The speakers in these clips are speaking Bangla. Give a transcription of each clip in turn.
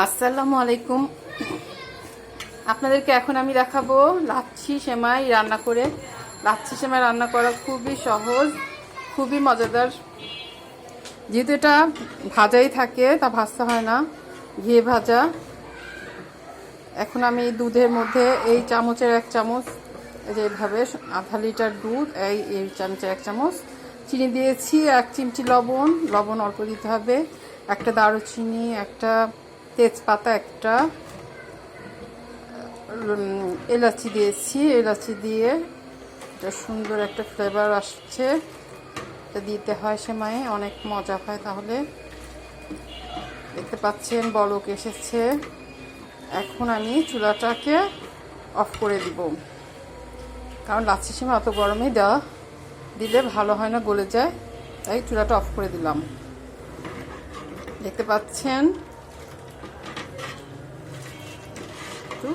আসসালামু আলাইকুম। আপনাদেরকে এখন আমি দেখাবো লাচ্ছি সেমাই রান্না করে। লাচ্ছি সেমাই রান্না করা খুবই সহজ, খুবই মজাদার। যেহেতু এটা ভাজাই থাকে, তা ভাজতে হয় না, ঘিয়ে ভাজা। এখন আমি দুধের মধ্যে এই চামচের এক চামচ, এই যে এইভাবে আধা লিটার দুধ, এই এই চামচের এক চামচ। চিনি দিয়েছি, এক চিমটি লবণ লবণ অল্প দিতে হবে। একটা দারুচিনি, একটা তেজপাতা একটা এলাচি দিয়েছি। এলাচি দিয়ে এটা সুন্দর একটা ফ্লেভার আসছে। এটা দিতে হয় সেমাই, অনেক মজা হয় তাহলে। দেখতে পাচ্ছেন বলক এসেছে। এখন আমি চুলাটাকে অফ করে দিব। কারণ লাচ্ছি সেমাই অত গরমেই দেওয়া দিলে ভালো হয় না, গলে যায়। তাই চুলাটা অফ করে দিলাম। দেখতে পাচ্ছেন একটু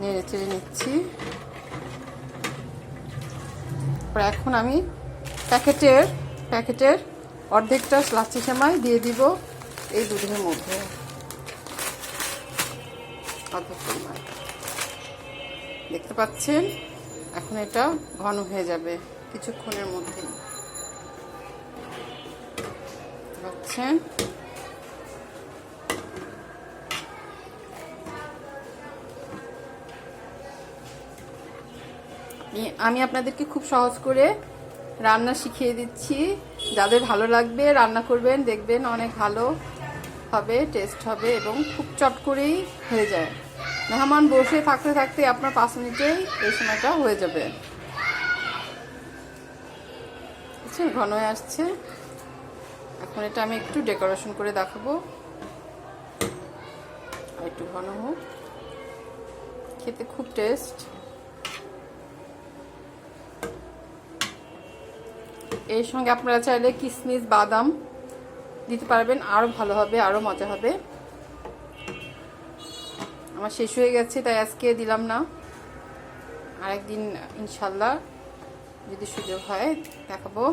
নেড়ে চেড়ে নিচ্ছি এখন আমি প্যাকেটের প্যাকেটের অর্ধেকটা লাচ্ছি সেমাই দিয়ে দিব এই দুধের মধ্যে অর্ধেক দেখতে পাচ্ছেন এখন এটা ঘন হয়ে যাবে কিছুক্ষণের মধ্যেই পাচ্ছেন আমি- আপনাদেরকে খুব সহজ করে রান্না শিখিয়ে দিচ্ছি। যাদের ভালো লাগবে রান্না করবেন, দেখবেন অনেক ভালো হবে টেস্ট হবে এবং খুব চট করেই হয়ে যায়। মেহমান বসে থাকতে থাকতে আপনার পাঁচ মিনিটেই এই সময়টা হয়ে যাবে। বুঝছেন ঘন হয়ে আসছে। এখন এটা আমি একটু ডেকোরেশন করে দেখাবো। একটু ঘন হোক। খেতে খুব টেস্ট এর সঙ্গে আপনারা চাইলে কিশমিশ বাদাম দিতে পারবেন। আরও ভালো হবে আরও মজা হবে। আমার শেষ হয়ে গেছে, তাই আজকে দিলাম না। আরেকদিন ইনশাল্লাহ যদি সুযোগ হয়, দেখাবো।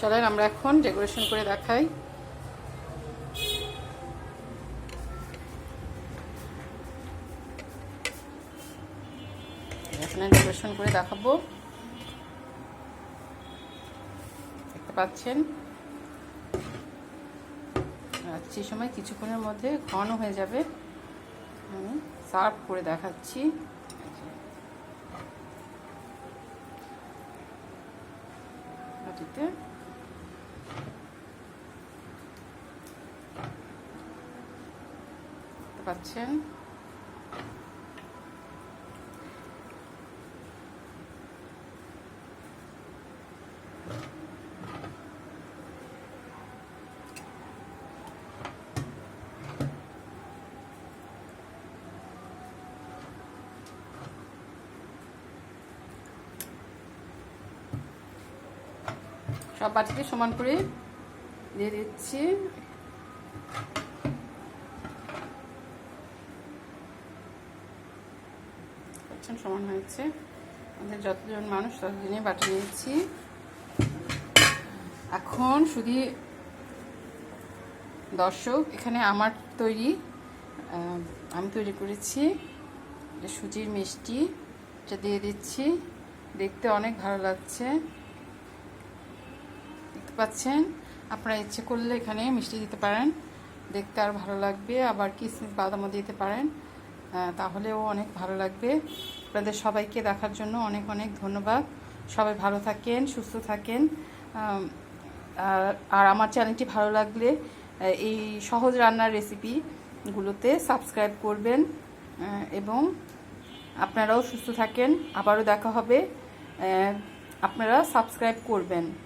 চলেন, আমরা এখন ডেকোরেশন করে দেখাই। এখানে ডেকোরেশন করে দেখাবো। দেখতে পাচ্ছেন? রাত্রির সময় কিছুক্ষণের মধ্যে ঘন হয়ে যাবে। আমি সার্ভ করে দেখাচ্ছি। বাটিতে পাচ্ছেন? সব বাটিতে সমান করে দিয়ে দিচ্ছি। সমান হয়েছে। আমাদের যতজন মানুষ ততদিনে বাটি নিয়েছি। এখন শুধু দর্শক, এখানে আমার তৈরি আমি তৈরি করেছি সুজির মিষ্টি, এটা দিয়ে দিচ্ছি। দেখতে অনেক ভালো লাগছে। পাচ্ছেন। আপনারা ইচ্ছে করলে এখানে মিষ্টি দিতে পারেন। দেখতে আর ভালো লাগবে। আবার কিসমিস বাদামও দিতে পারেন। তাহলেও অনেক ভালো লাগবে। আপনাদের সবাইকে দেখার জন্য অনেক অনেক ধন্যবাদ। সবাই ভালো থাকেন, সুস্থ থাকেন। আর- আমার চ্যানেলটি ভালো লাগলে এই সহজ রান্নার রেসিপিগুলোতে সাবস্ক্রাইব করবেন। এবং আপনারাও সুস্থ থাকেন। আবারও দেখা হবে। আপনারা সাবস্ক্রাইব করবেন।